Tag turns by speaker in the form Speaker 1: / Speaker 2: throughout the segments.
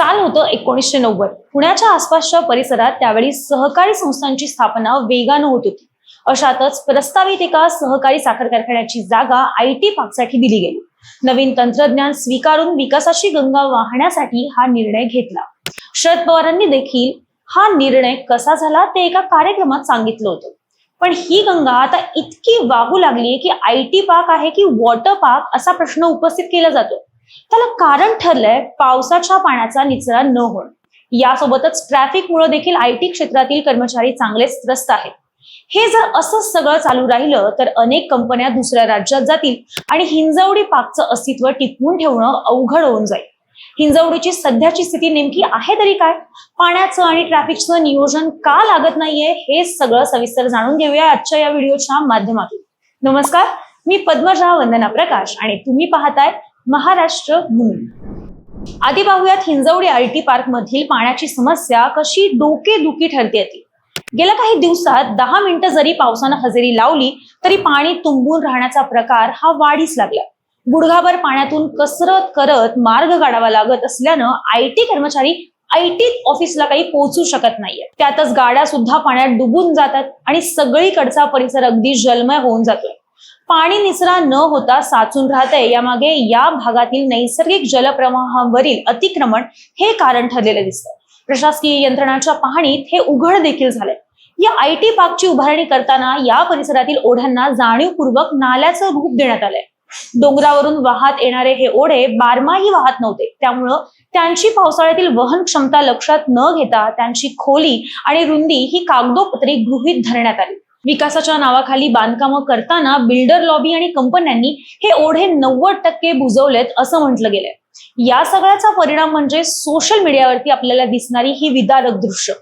Speaker 1: साल होतं एकोणीसशे नव्वद. पुण्याच्या आसपासच्या परिसरात त्यावेळी सहकारी संस्थांची स्थापना वेगानं होत होती. अशातच प्रस्तावित एका सहकारी साखर कारखान्याची जागा आय टी पार्कसाठी दिली गेली. नवीन तंत्रज्ञान स्वीकारून विकासाची गंगा वाहण्यासाठी हा निर्णय घेतला. शरद पवारांनी देखील हा निर्णय कसा झाला ते एका कार्यक्रमात सांगितलं होतं. पण ही गंगा आता इतकी वाहू लागली की आय टी पार्क आहे की वॉटर पार्क असा प्रश्न उपस्थित केला जातो. त्याला कारण ठरलंय पावसाच्या पाण्याचा निचरा न होणं. यासोबतच ट्रॅफिकमुळे देखील आय टी क्षेत्रातील कर्मचारी चांगलेच त्रस्त आहेत. हे जर असंच सगळं चालू राहिलं तर अनेक कंपन्या दुसऱ्या राज्यात जातील आणि हिंजवडी पाकचं अस्तित्व टिकवून ठेवणं अवघड होऊन जाईल. हिंजवडीची सध्याची स्थिती नेमकी आहे तरी काय? पाण्याचं आणि ट्रॅफिकचं नियोजन का लागत नाहीये हे सगळं सविस्तर जाणून घेऊया आजच्या या व्हिडिओच्या माध्यमातून. नमस्कार मी पद्मजा वंदना प्रकाश आणि तुम्ही पाहताय महाराष्ट्र भूमी आधी पाहूयात हिंजवडी आय टी पार्क मधील पाण्याची समस्या कशी डोकेदुखी ठरते ती. गेल्या काही दिवसात दहा मिनिटं जरी पावसानं हजेरी लावली तरी पाणी तुंबून राहण्याचा प्रकार हा वाढीस लागला. गुडघाभर पाण्यातून कसरत करत मार्ग काढावा लागत असल्यानं आय टी कर्मचारी आय टी ऑफिसला काही पोहोचू शकत नाहीये. त्यातच गाड्या सुद्धा पाण्यात डुबून जातात आणि सगळीकडचा परिसर अगदी जलमय होऊन जातोय. पाणी निचरा न होता साचून राहतंय. यामागे या भागातील नैसर्गिक जलप्रवाहावरील अतिक्रमण हे कारण ठरलेलं दिसतं प्रशासकीय यंत्रणाच्या पाहणीत हे उघड देखील झालंय. या आय टी पार्कची उभारणी करताना या परिसरातील ओढ्यांना जाणीवपूर्वक नाल्याचं रूप देण्यात आलंय. डोंगरावरून वाहत येणारे हे ओढे बारमाही वाहत नव्हते. त्यामुळं त्यांची पावसाळ्यातील वहन क्षमता लक्षात न घेता त्यांची खोली आणि रुंदी ही कागदोपत्री गृहीत धरण्यात आली. विकासाच्या नावाखाली बांधकामं करताना बिल्डर लॉबी आणि कंपन्यांनी हे ओढे नव्वद टक्के बुजवलेत असं म्हटलं गेलंय. या सगळ्याचा परिणाम म्हणजे सोशल मीडियावरती आपल्याला दिसणारी ही विदारक दृश्य.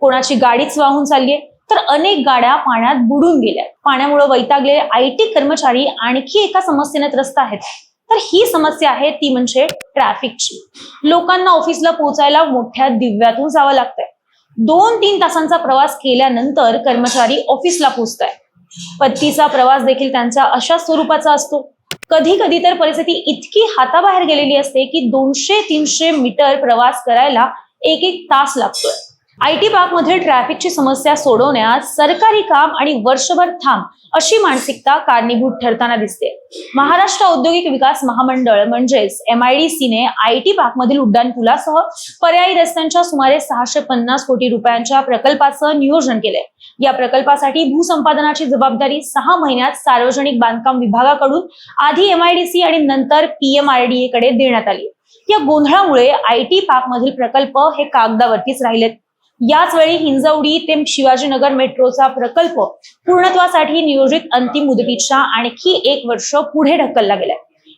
Speaker 1: कोणाची गाडीच वाहून चाललीये तर अनेक गाड्या पाण्यात बुडून गेल्या पाण्यामुळे वैतागलेले आय टी कर्मचारी आणखी एका समस्येने त्रस्त आहेत. तर ही समस्या आहे ती म्हणजे ट्रॅफिकची लोकांना ऑफिसला पोहोचायला मोठ्या दिव्यातून जावं लागतंय. दोन तीन तासांचा प्रवास केल्यानंतर कर्मचारी ऑफिसला पोहोचताय पत्तीचा प्रवास देखील त्यांचा अशा स्वरूपाचा असतो. कधी कधी तर परिस्थिती इतकी हाताबाहेर गेलेली असते की दोनशे तीनशे मीटर प्रवास करायला एक एक तास लागतोय. आय टी पार्क मधील ट्रॅफिकची समस्या सोडवण्यात सरकारी काम आणि वर्षभर थांब अशी मानसिकता कारणीभूत ठरताना दिसते. महाराष्ट्र औद्योगिक विकास महामंडळ म्हणजेच एम आय डी सीने आय टी पार्क मधील पर्यायी रस्त्यांच्या सुमारे सहाशे पन्नास कोटी रुपयांच्या प्रकल्पाचं नियोजन केलंय. या प्रकल्पासाठी भूसंपादनाची जबाबदारी सहा महिन्यात सार्वजनिक बांधकाम विभागाकडून आधी एम आयडीसी आणि नंतर पीएमआरडीए कडे देण्यात आली. या गोंधळामुळे आय टी पार्क मधील प्रकल्प हे कागदावरतीच राहिलेत. याच वेळी हिंजवडी ते शिवाजीनगर मेट्रोचा प्रकल्प पूर्णत्वासाठी नियोजित अंतिम मुदतीच्या आणखी एक वर्ष पुढे ढकलला गेलाय.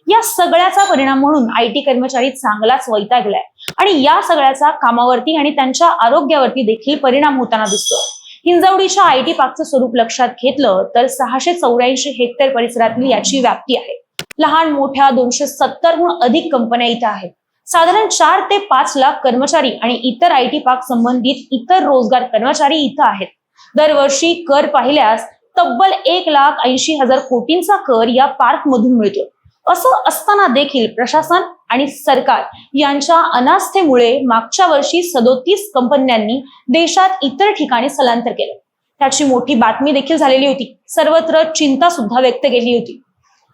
Speaker 1: या सगळ्याचा परिणाम म्हणून आय टी कर्मचारी चांगलाच वैतागलाय आणि या सगळ्याचा कामावरती आणि त्यांच्या आरोग्यावरती देखील परिणाम होताना दिसतो हिंजवडीच्या आय टी पार्कचं स्वरूप लक्षात घेतलं तर सहाशे चौऱ्याऐंशी हेक्टर परिसरातली याची व्याप्ती आहे. लहान मोठ्या दोनशे सत्तरहून अधिक कंपन्या इथं आहेत. साधारण चार ते पाच लाख कर्मचारी आणि इतर आय टी पार्क संबंधित इतर रोजगार कर्मचारी इथं आहेत. दरवर्षी कर पाहिल्यास तब्बल एक लाख ऐंशी हजार कोटींचा कर या पार्क मधून मिळतो. असं असताना देखील प्रशासन आणि सरकार यांच्या अनास्थेमुळे मागच्या वर्षी सदोतीस कंपन्यांनी देशात इतर ठिकाणी स्थलांतर केलं. त्याची मोठी बातमी देखील झालेली होती. सर्वत्र चिंता सुद्धा व्यक्त केली होती.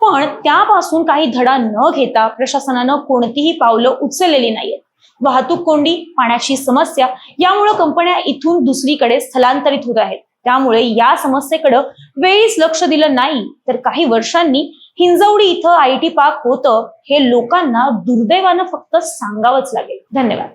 Speaker 1: पण त्यापासून काही धडा न घेता प्रशासनानं कोणतीही पावलं उचललेली नाहीयेत. वाहतूक कोंडी पाण्याची समस्या यामुळे कंपन्या इथून दुसरीकडे स्थलांतरित होत आहेत. त्यामुळे या समस्येकडे वेळीच लक्ष दिलं नाही तर काही वर्षांनी हिंजवडी इथं आय टी पार्क होतं हे लोकांना दुर्दैवानं फक्त सांगावंच लागेल. धन्यवाद.